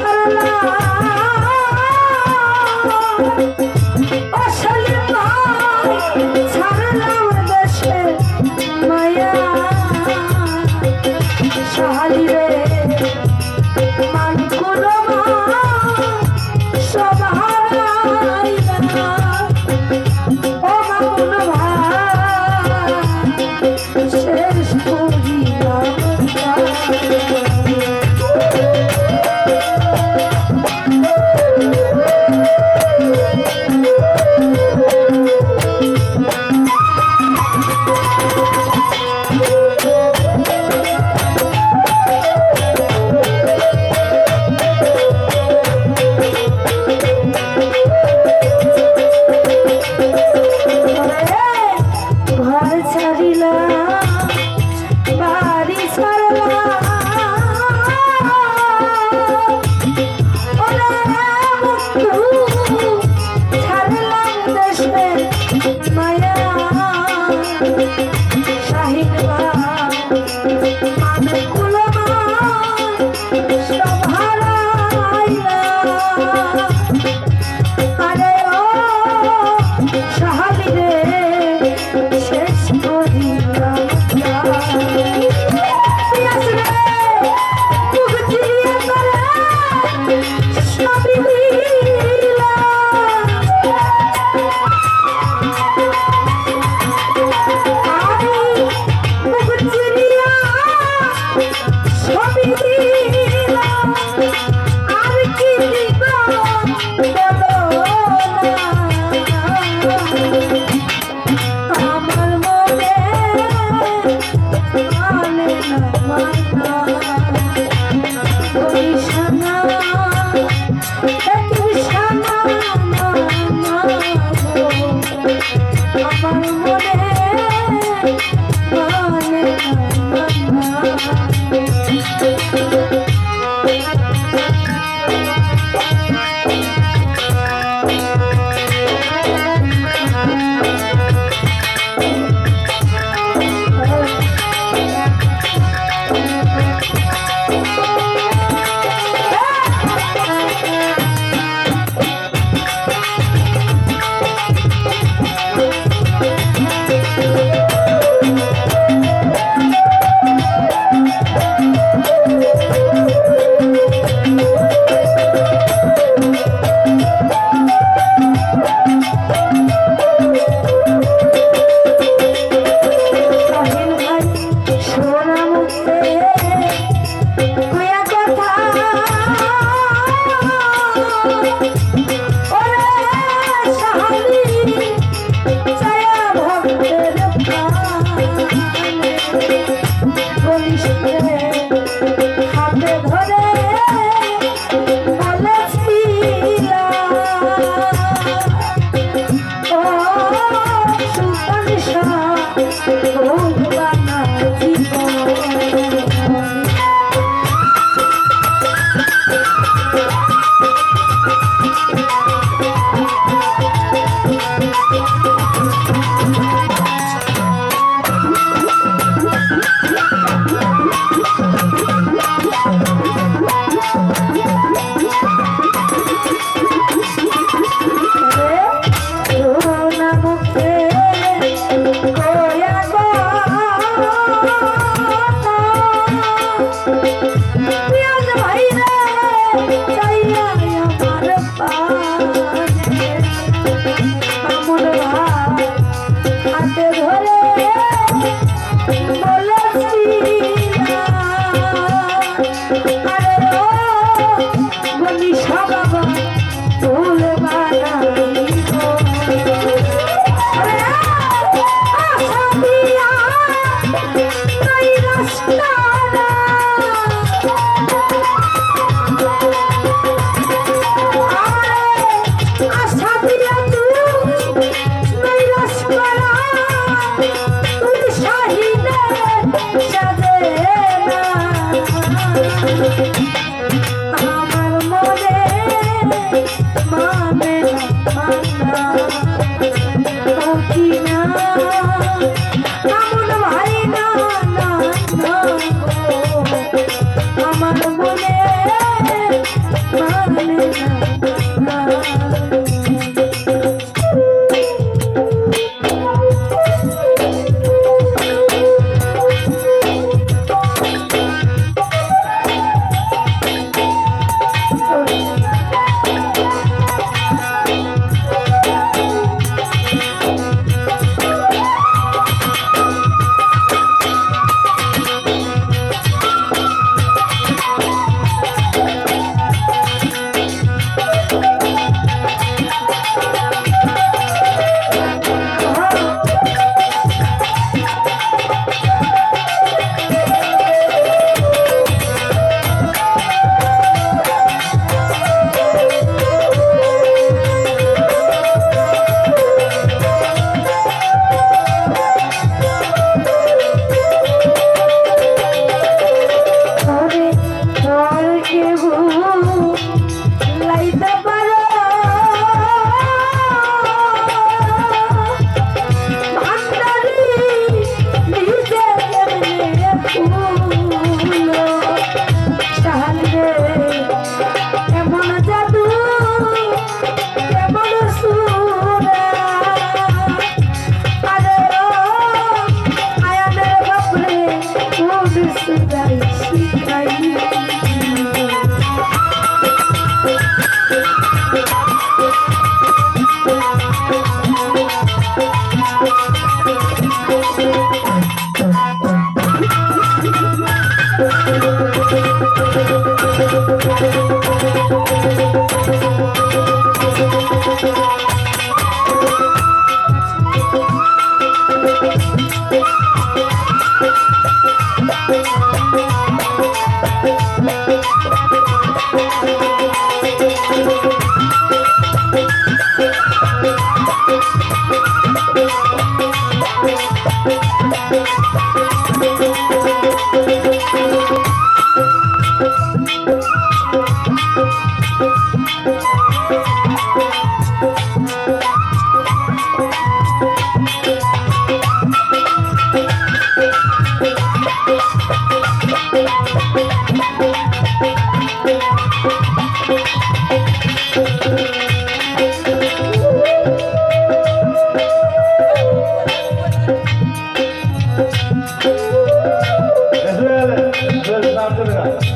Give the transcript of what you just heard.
啦啦啦。ছাড়িলা আমার মনে মানে না Música নাম চলে না